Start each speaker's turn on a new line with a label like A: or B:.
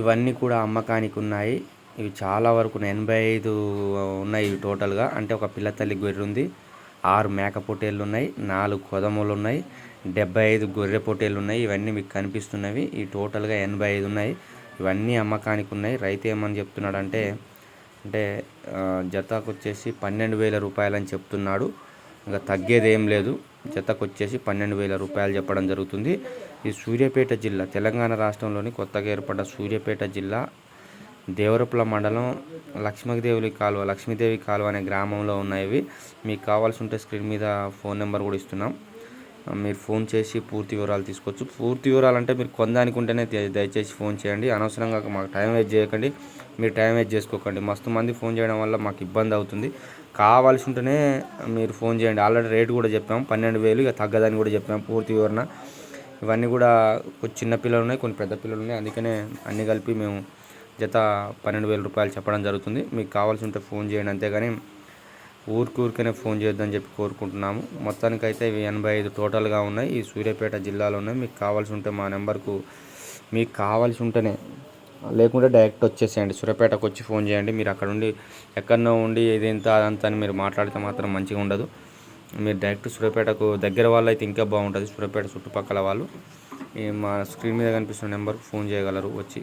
A: ఇవన్నీ కూడా అమ్మకానికి ఉన్నాయి. ఇవి చాలా వరకు ఎనభై ఐదు ఉన్నాయి టోటల్గా అంటే ఒక పిల్లతల్లి గొర్రె ఉంది ఆరు మేక పొట్టేళ్ళు ఉన్నాయి నాలుగు కొదములు ఉన్నాయి డెబ్బై ఐదు గొర్రె పొట్టేళ్ళు ఉన్నాయి. ఇవన్నీ మీకు కనిపిస్తున్నవి. ఈ టోటల్గా ఎనభై ఐదు ఉన్నాయి. ఇవన్నీ అమ్మకానికి ఉన్నాయి. రైతు ఏమని చెప్తున్నాడంటే అంటే జతకు వచ్చేసి పన్నెండు వేల రూపాయలు అని చెప్తున్నాడు. ఇంకా తగ్గేది ఏం లేదు. జతకు వచ్చేసి పన్నెండు వేల రూపాయలు చెప్పడం జరుగుతుంది. ఈ సూర్యాపేట జిల్లా తెలంగాణ రాష్ట్రంలోని కొత్తగా ఏర్పడ్డ సూర్యాపేట జిల్లా దేవరపుల మండలం లక్ష్మీదేవి కాలువ లక్ష్మీదేవి కాలువ అనే గ్రామంలో ఉన్నాయి మీకు కావాల్సి ఉంటే స్క్రీన్ మీద ఫోన్ నెంబర్ కూడా ఇస్తున్నాం. మీరు ఫోన్ చేసి పూర్తి వివరాలు తీసుకోవచ్చు. పూర్తి వివరాలు అంటే మీరు కొందానికుంటేనే దయచేసి ఫోన్ చేయండి. అనవసరంగా మాకు టైం వేస్ట్ చేయకండి. మీరు టైం వేస్ట్ చేసుకోకండి. మస్తు మంది ఫోన్ చేయడం వల్ల మాకు ఇబ్బంది అవుతుంది. కావాల్సి ఉంటేనే మీరు ఫోన్ చేయండి. ఆల్రెడీ రేటు కూడా చెప్పాం. పన్నెండు వేలు ఇక తగ్గదని కూడా చెప్పాము పూర్తి వివరణ. ఇవన్నీ కూడా చిన్న పిల్లలు ఉన్నాయి కొన్ని పెద్ద పిల్లలు ఉన్నాయి. అందుకనే అన్ని కలిపి మేము జత పన్నెండు వేల రూపాయలు చెప్పడం జరుగుతుంది. మీకు కావాల్సి ఉంటే ఫోన్ చేయండి అంతేగాని ఊరికి ఊరికనే ఫోన్ చేద్దని చెప్పి కోరుకుంటున్నాము. మొత్తానికైతే ఇవి ఎనభై ఐదు టోటల్గా ఉన్నాయి. ఈ సూర్యాపేట జిల్లాలో ఉన్నాయి. మీకు కావాల్సి ఉంటే మా నెంబర్కు మీకు కావాల్సి ఉంటేనే లేకుంటే డైరెక్ట్ వచ్చేసేయండి. సూర్యాపేటకు వచ్చి ఫోన్ చేయండి. మీరు అక్కడ ఉండి ఎక్కడనో ఉండి ఇదేంత అదంతా అని మీరు మాట్లాడితే మాత్రం మంచిగా ఉండదు. మీరు డైరెక్ట్ సూర్యాపేటకు దగ్గర వాళ్ళు అయితే ఇంకా బాగుంటుంది. సూర్యాపేట చుట్టుపక్కల వాళ్ళు. మా స్క్రీన్ మీద కనిపిస్తున్న నెంబర్కి ఫోన్ చేయగలరు వచ్చి.